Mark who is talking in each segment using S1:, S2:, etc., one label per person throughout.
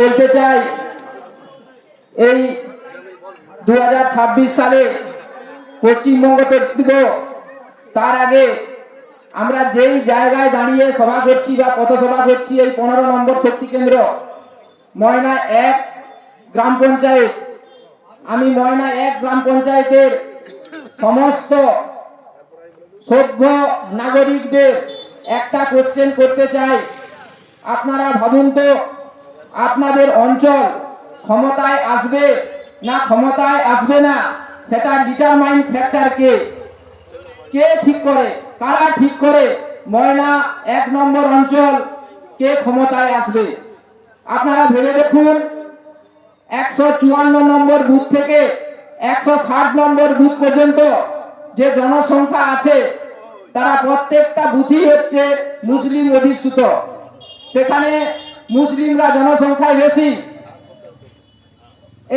S1: বলতে চাই, এই দু হাজার ছাব্বিশ সালে পশ্চিমবঙ্গ তো তার আগে আমরা যেই জায়গায় দাঁড়িয়ে সভা করছি বা কত সভা করছি, এই পনেরো নম্বর শক্তি কেন্দ্র, ময়না এক গ্রাম পঞ্চায়েত। আমি ময়না এক গ্রাম পঞ্চায়েতের সমস্ত সভ্য নাগরিকদের একটা কোশ্চেন করতে চাই। আপনারা ভাবুন তো আপনাদের অঞ্চল ক্ষমতায় আসবে না, ক্ষমতায় আসবে না, সেটা ডিটারমাইন ফ্যাক্টর কে? কে ঠিক করে? কারা ঠিক করে? ময়না এক নম্বর অঞ্চল কে ক্ষমতায় আসবে? আপনারা ভেবে দেখুন, একশো চুয়ান্ন নম্বর বুথ থেকে একশো ষাট নম্বর বুথ পর্যন্ত যে জনসংখ্যা আছে, তারা প্রত্যেকটা বুথই হচ্ছে মুসলিম অধিষ্ঠিত। সেখানে মুসলিমরা জনসংখ্যায় বেশি।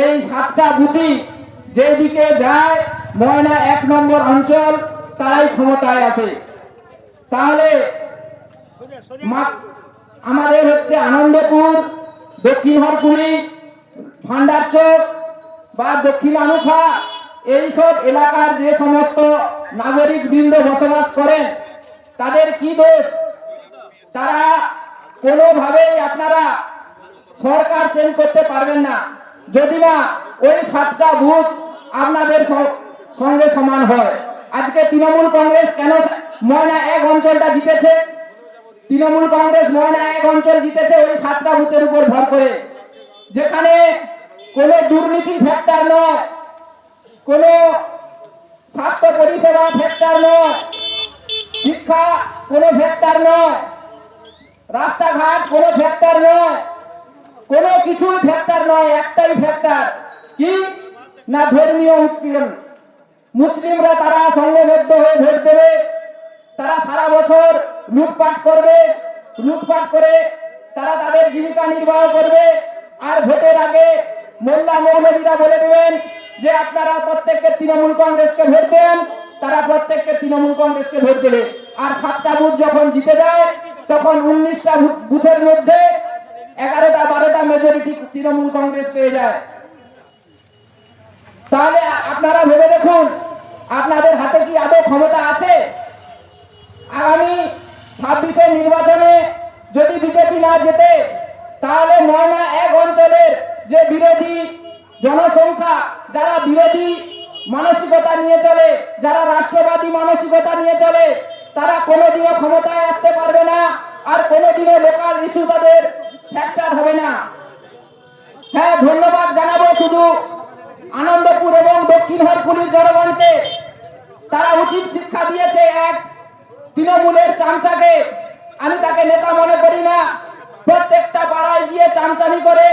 S1: এই সাতটা বুথই যেদিকে যায় ময়না এক নম্বর অঞ্চল, তারাই ক্ষমতায় আছে তাহলে আমাদের হচ্ছে আনন্দপুর, দক্ষিণ হরকুলি, ভান্ডার চোক বা দক্ষিণ আনুখা এইসব এলাকার যে সমস্ত নাগরিক বৃন্দ বসবাস করেন, তাদের কি দোষ? তারা কোনোভাবেই আপনারা সরকার চেঞ্জ করতে পারবেন না। যদি না, ওই সাতটা বুথ আপনাদের সঙ্গে সমান হয়। আজকে তৃণমূল কংগ্রেস কেন ময়না এক অঞ্চলটা জিতেছে? তৃণমূল কংগ্রেস ময়না এক অঞ্চল জিতেছে ওই সাতটা বুথের উপর ভর করে। যেখানে কোনো দুর্নীতি ফ্যাক্টর নয়, কোনো স্বাস্থ্য পরিষেবা ফ্যাক্টর নয়, শিক্ষা কোনো ফ্যাক্টর নয়। রাস্তাঘাট কোনো ফ্যাক্টর নয়। কোনো কিছুই ফ্যাক্টর নয়, একটাই ফ্যাক্টর কি? না ধর্মীয় উৎপীড়ন মুসলিমরা তারা সংঘবদ্ধ হয়ে ভোট দেবে। তারা সারা বছর লুটপাট করবে। লুটপাট করে তারা তাদের জীবিকা নির্বাহ করবে। আর ভোটের আগে মোল্লা মৌলবীরা বলে দেবেন যে, আপনারা প্রত্যেককে তৃণমূল কংগ্রেসকে ভোট দেন, তারা প্রত্যেককে তৃণমূল কংগ্রেসকে ভোট দেবে। আর সাতটা বুথ যখন জিতে যায় তখন উনিশটা বুথের মধ্যে এগারোটা, বারোটা মেজরিটি তৃণমূল কংগ্রেস পেয়ে যায়। তাহলে আপনারা ভেবে দেখুন, আপনাদের হাতে কি আদৌ ক্ষমতা আছে? আগামী ছাব্বিশের নির্বাচনে যদি বিজেপি না জেতে, তাহলে ময়না এক অঞ্চলের যে বিরোধী জনসংখ্যা, যারা বিরোধী মানসিকতা নিয়ে চলে, যারা রাষ্ট্রবাদী মানসিকতা নিয়ে চলে তারা কোনোদিনও ক্ষমতায় আসতে পারবে না, আর কোনোদিনও লোকাল ইস্যু তাদের ফ্র্যাকচার হবে না। হ্যাঁ ধন্যবাদ জানাব শুধু আনন্দপুর এবং দক্ষিণ হরপুলির জনগণকে। তারা উচিত শিক্ষা দিয়েছে এক, তৃণমূলের চামচাকে। আমি তাকে নেতা মনে করি না। প্রত্যেকটা পাড়ায় গিয়ে চামচামি করে,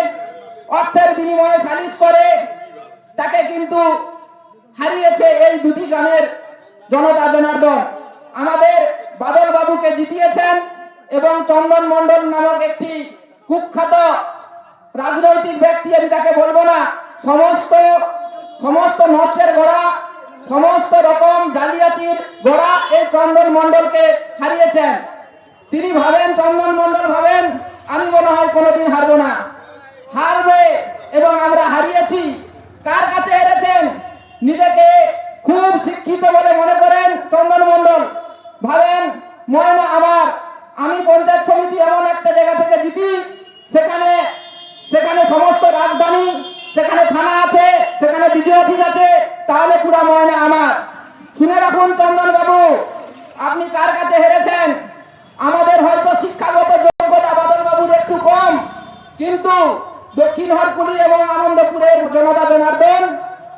S1: অর্থের বিনিময়ে সালিশ করে। তাকে কিন্তু হারিয়েছে এই দুটি গ্রামের জনতা জনার্দন। আমাদের বাদল বাবুকে জিতিয়েছেন এবং চন্দন মণ্ডল নামক একটি কুখ্যাত রাজনৈতিক ব্যক্তি, আমি তাকে বলব না, সমস্ত সমস্ত নষ্টের গোড়া, সমস্ত রকম জালিয়াতির গোড়া এই চন্দন মণ্ডলকে হারিয়েছেন। তিনি ভাবেন, চন্দন মণ্ডল ভাবেন, আমি মনে হয় কোনোদিন হারবো না। হারবে এবং আমরা হারিয়েছি। কার কাছে হেরেছেন? নিজেকে খুব শিক্ষিত বলে মনে করেন চন্দন ভাবেন ময়না আমার, আমি পঞ্চায়েত সমিতি এমন একটা জায়গা থেকে জিতি, সেখানে সেখানে সমস্ত রাজধানী, সেখানে থানা আছে, সেখানে বিডিও অফিস আছে, তাহলে পুরা ময়না আমার। শুনে রাখুন চন্দন বাবু আপনি কার কাছে হেরেছেন? আমাদের হয়তো শিক্ষাগত যোগ্যতা বাদল বাবুর একটু কম, কিন্তু দক্ষিণ হরকুলি এবং আনন্দপুরের জনতা জনার্দন,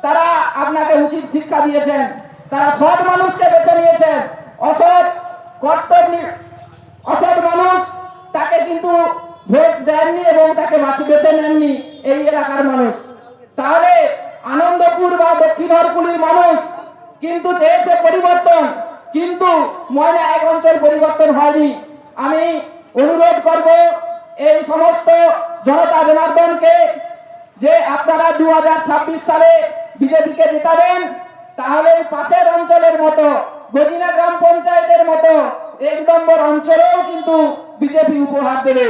S1: তারা আপনাকে উচিত শিক্ষা দিয়েছেন। তারা সৎ মানুষকে বেছে নিয়েছেন, অসৎ অসৎ মানুষ, তাকে কিন্তু ভোট দেননি এবং তাকে বাছি বেছে নেননি এই এলাকার মানুষ। তাহলে আনন্দপুর বা দক্ষিণ হরকুলির মানুষ কিন্তু চেয়েছে পরিবর্তন, কিন্তু ময়না এক অঞ্চল পরিবর্তন হয়নি। আমি অনুরোধ করব এই সমস্ত জনতা জনার্দনকে যে আপনারা দু হাজার ছাব্বিশ সালে বিজেপিকে জেতাবেন, তাহলে পাশের অঞ্চলের মতো গজিনা গ্রাম পঞ্চায়েতের মতো এক নম্বর অঞ্চলেও কিন্তু বিজেপি উপহার দেবে।